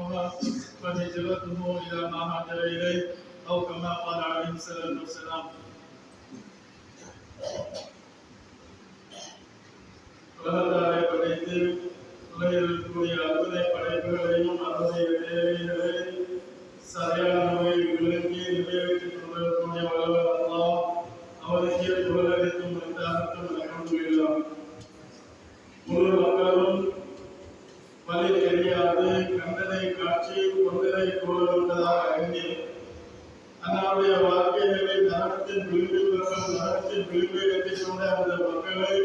يحبها فهجرته إلى ما هاجر إليه أو كما قال عليه الصلاة والسلام உலகத்தாரை படைத்து உலகில் இருக்கக்கூடிய அத்தனை படைப்புகளையும் அதனுடைய தேவைகளை சரியான முறையில் விளக்கி நிறைவேற்றிக் மற்றும் நரகத்தின் விளிம்பில் கொண்ட அந்த மக்களை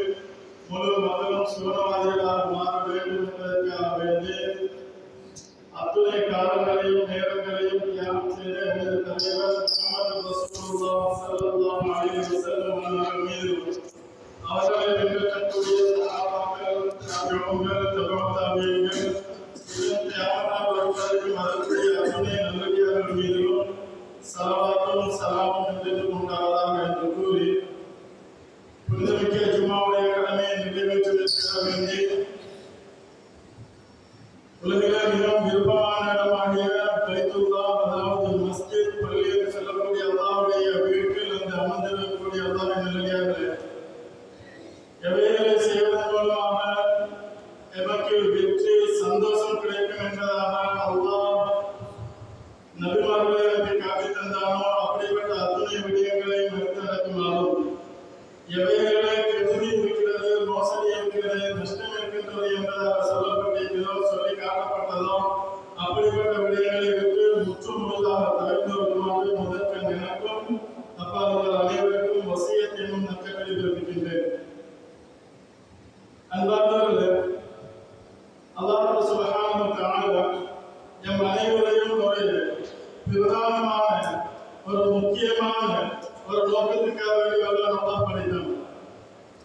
முழு மக்களும் சுவனவாதிகளாக மாற வேண்டும் என்பதற்காக வேண்டி அத்துணை காலங்களையும் நேரங்களையும் தியானம் செய்த எனது தலைவர் முகமது அவர்கள் மீது அவர்களை பின்பற்றக்கூடிய உலகிலே மிகவும் விருப்பமான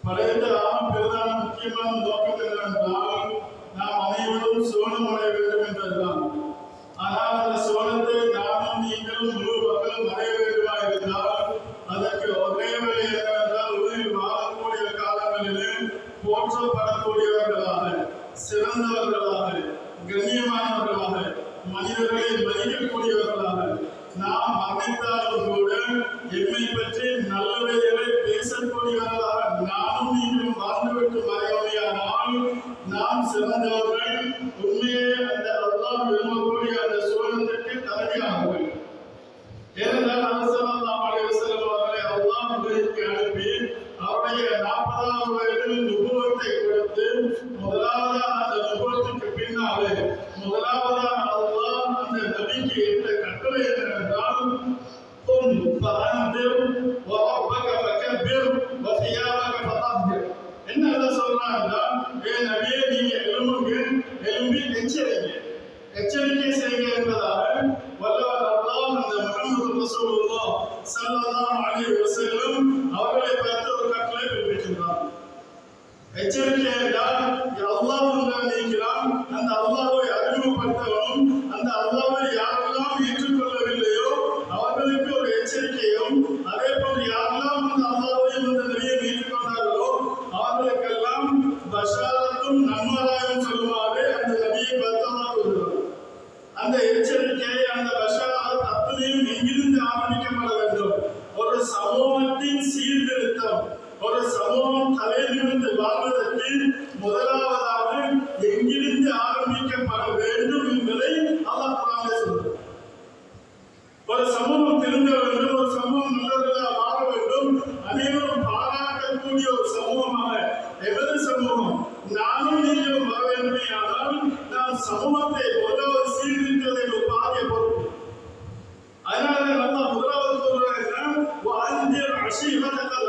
படைத்த ஆம் பிரதான முக்கியமான நோக்கம் என்னவென்றால் நாம் அனைவரும் சுவனம் அடைய வேண்டும் என்பதுதான் ஆனால் அந்த சுவனத்தை நானும் நீங்களும் முழு மக்களும் அடைய வேண்டுமா இருந்தால் அதற்கு ஒரே வழி என்னவென்றால் உலகில் வாழக்கூடிய காலங்களிலே போற்றப்படக்கூடியவர்களாக சிறந்தவர்களாக கண்ணியமானவர்களாக மனிதர்களை மதிக்கக்கூடியவர்களாக நாம் மன்னித்தாலும் கூட பற்றி நல்லவைகளை பேசக்கூடியவர்களாக நானும் நீங்களும் வாழ்ந்துவிட்டு மறையோமையானால் நாம் சிறந்தவர்கள் நபிக்கு இட்ட கட்டளை என்னவென்றால் قم فأنذر وربك فكبر وثيابك فطهر என்ன அதை சொல்றாங்கன்னா ஏ நபியே நீங்க எழும்புங்க எழும்பி எச்சரிங்க எச்சரிக்கை செய்யுங்க என்பதாக வல்லவர் அல்லாஹ் அந்த முகமது ரசூலுல்லாஹ் ஸல்லல்லாஹு அலைஹி வஸல்லம் அவர்களை பார்த்து ஒரு கட்டளை பிறப்பிக்கின்றார் எச்சரிக்கை என்றால் அல்லாஹ் ஒன்றாக நீக்கிறான் அந்த அல்லாஹ்வை முதலாவதாக எங்கிருந்து ஆரம்பிக்கப்பட வேண்டும் என்பதை அல்லாஹ் குரானே சொல்றார் ஒரு சமூகம் திருந்த வேண்டும் ஒரு சமூகம் நல்லவர்களாக வாழ வேண்டும் அனைவரும் பாராட்டக்கூடிய ஒரு சமூகமாக எவது சமூகம் நானும் நீங்களும் வர வேண்டுமையானால் நான் சமூகத்தை முதல்வர் சீர்திருத்ததை ஒரு பாதிய பொறுப்பு அதனால நல்லா முதலாவது சொல்றாங்க வாழ்ந்தியர் அசீவதங்கள்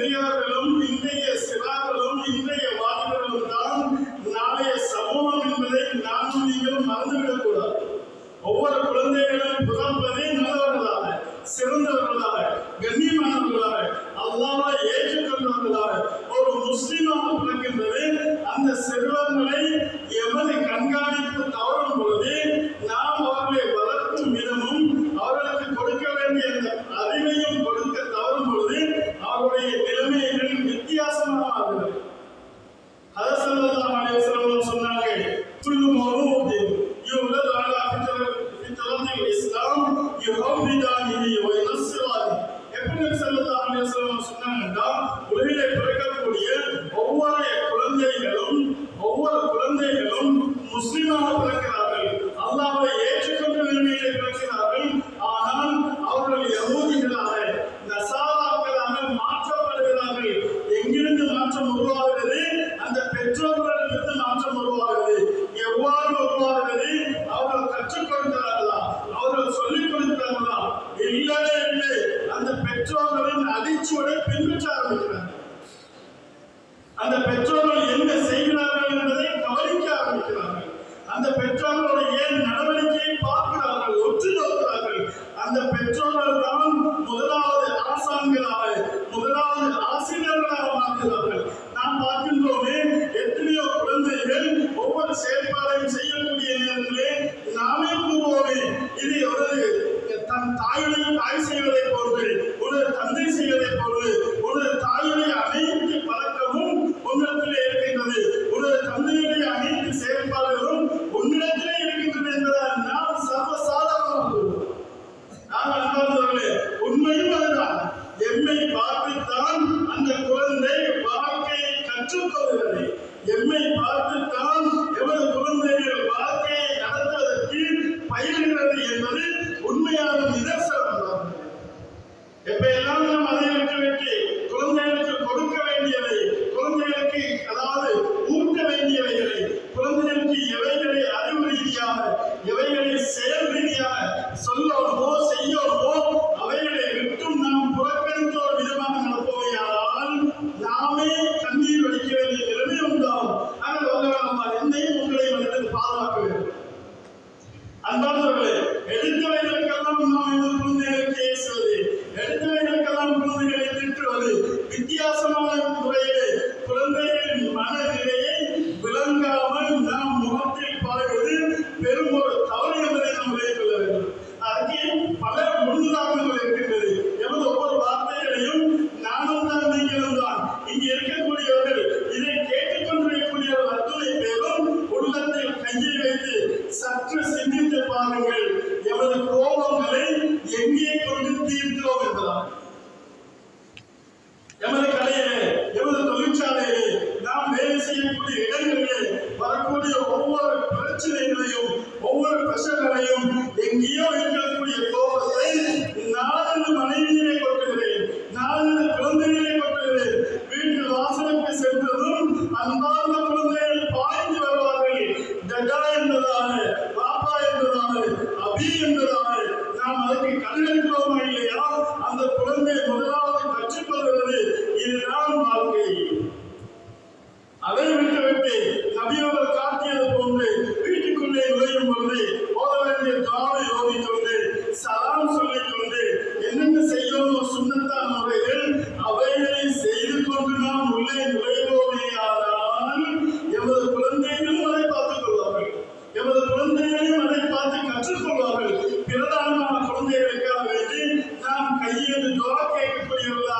பெரியார்களும் இன்றைய சிறார்களும் இன்றைய வாலிபர்களும் தான் நாளைய சமூகம் என்பதை நானும் நீங்களும் மறந்துவிடக்கூடாது. ஒவ்வொரு குழந்தைகளும் புதம்பதே நல்லவர்களாக சிறந்தவர்களாக கண்ணியமானவர்களாக அல்லாமல் செயல் ரீதியாக சொல்ல கையெழுத்தோட கேட்கக்கூடியவர்களா